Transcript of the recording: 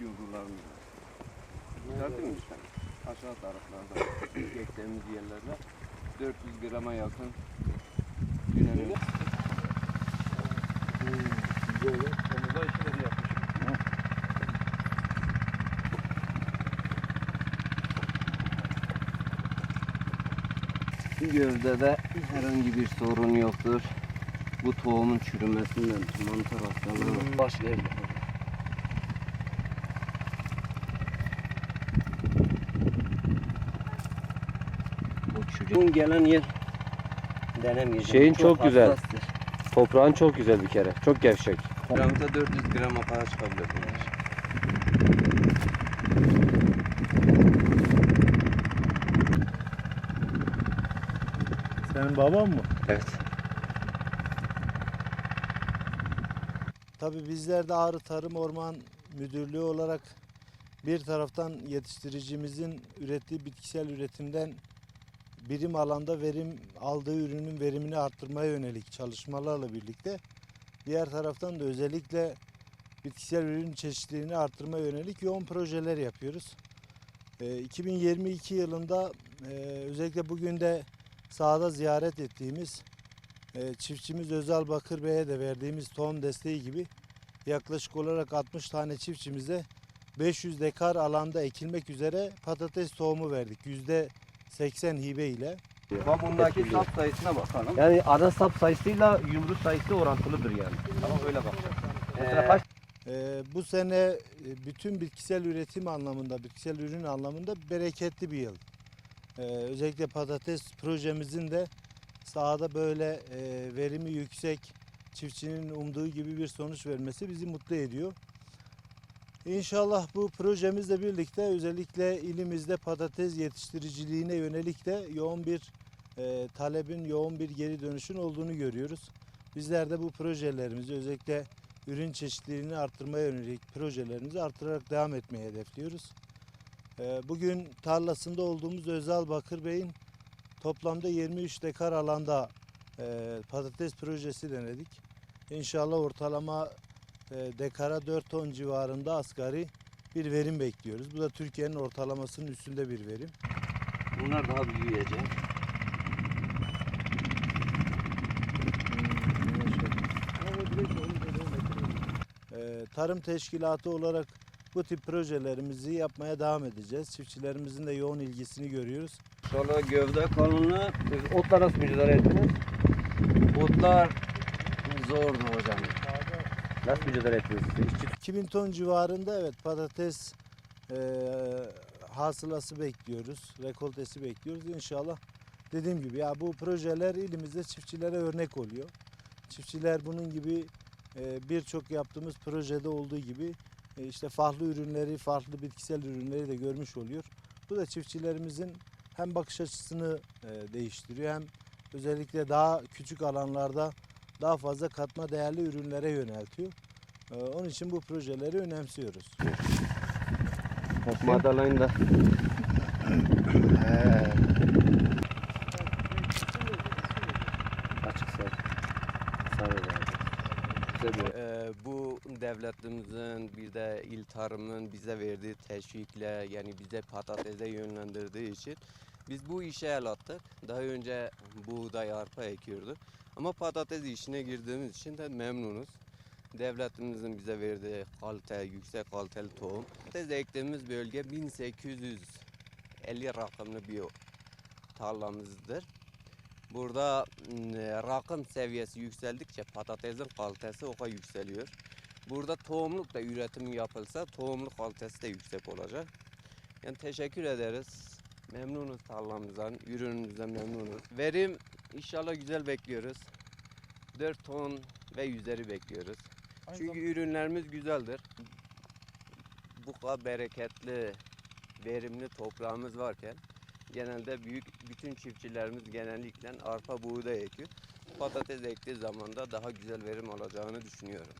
yollarımız var. Gördün mü sen? Aşağı taraflarda geçtiğimiz yerlerde 400 grama yakın günenin Omuzda işleri yapmış. Gövdede herhangi bir sorun yoktur. Bu tohumun çürümesinden mantar hastalığı baş verdi. Çürüğün gelen yer denemeyeceğim. Şeyin çok güzel. hassastır. Toprağın çok güzel bir kere. Çok gevşek. Gramda 400 gram kadar çıkabilir. bunlar. Senin baban mı? Evet. Tabii bizler de Ağrı Tarım Orman Müdürlüğü olarak bir taraftan yetiştiricimizin ürettiği bitkisel üretimden birim alanda verim aldığı ürünün verimini arttırmaya yönelik çalışmalarla birlikte diğer taraftan da özellikle bitkisel ürün çeşitliliğini arttırmaya yönelik yoğun projeler yapıyoruz. Ee, 2022 yılında e, özellikle bugün de sahada ziyaret ettiğimiz e, çiftçimiz Özal Bakır Bey'e de verdiğimiz tohum desteği gibi yaklaşık olarak 60 tane çiftçimize 500 dekar alanda ekilmek üzere patates tohumu verdik. %80 hibe ile. Bak bundaki sap sayısına bakalım. Yani ana sap sayısıyla yumru sayısı orantılıdır yani. Tamam öyle bak. Mesela kaç E, bu sene e, bütün bitkisel üretim anlamında, bitkisel ürün anlamında bereketli bir yıl. E, özellikle patates projemizin de sahada böyle e, verimi yüksek, çiftçinin umduğu gibi bir sonuç vermesi bizi mutlu ediyor. İnşallah bu projemizle birlikte özellikle ilimizde patates yetiştiriciliğine yönelik de yoğun bir e, talebin, yoğun bir geri dönüşün olduğunu görüyoruz. Bizler de bu projelerimizi özellikle ürün çeşitliliğini arttırmaya yönelik projelerimizi artırarak devam etmeyi hedefliyoruz. Ee, Bugün tarlasında olduğumuz Özal Bakır Bey'in toplamda 23 dekar alanda e, patates projesi denedik. İnşallah ortalama e, dekara 4 ton civarında asgari bir verim bekliyoruz. Bu da Türkiye'nin ortalamasının üstünde bir verim. Bunlar daha büyüyecek. Ee, Tarım teşkilatı olarak bu tip projelerimizi yapmaya devam edeceğiz. Çiftçilerimizin de yoğun ilgisini görüyoruz. Şöyle gövde kalınlığı otla nasıl mücadele ettiniz? otlar zordu hocam. Nasıl mücadele ettiniz? İşçi 2000 ton civarında evet patates eee hasılası bekliyoruz. Rekoltesi bekliyoruz. İnşallah dediğim gibi ya bu projeler ilimizde çiftçilere örnek oluyor. Çiftçiler bunun gibi eee, birçok yaptığımız projede olduğu gibi e, işte farklı ürünleri, farklı bitkisel ürünleri de görmüş oluyor. Bu da çiftçilerimizin hem bakış açısını eee, değiştiriyor hem özellikle daha küçük alanlarda daha fazla katma değerli ürünlere yöneltiyor. Ee, Onun için bu projeleri önemsiyoruz. madalayın da. Açık yani. Güzel bir Ee, bu devletimizin bir de il tarımın bize verdiği teşvikle yani bize patatese yönlendirdiği için biz bu işe el attık. Daha önce buğday arpa ekiyorduk. Ama patates işine girdiğimiz için de memnunuz. Devletimizin bize verdiği kalite, yüksek kaliteli tohum. Patates ektiğimiz bölge 1850 rakımlı bir tarlamızdır. Burada m, rakım seviyesi yükseldikçe patatesin kalitesi o kadar yükseliyor. Burada tohumluk da üretim yapılsa tohumluk kalitesi de yüksek olacak. Yani teşekkür ederiz. Memnunuz tarlamızdan, ürünümüzden memnunuz. Verim inşallah güzel bekliyoruz. 4 ton ve üzeri bekliyoruz. Çünkü ürünlerimiz güzeldir. Bu kadar bereketli, verimli toprağımız varken genelde büyük bütün çiftçilerimiz genellikle arpa buğday ekiyor. Patates ektiği zaman da daha güzel verim alacağını düşünüyorum.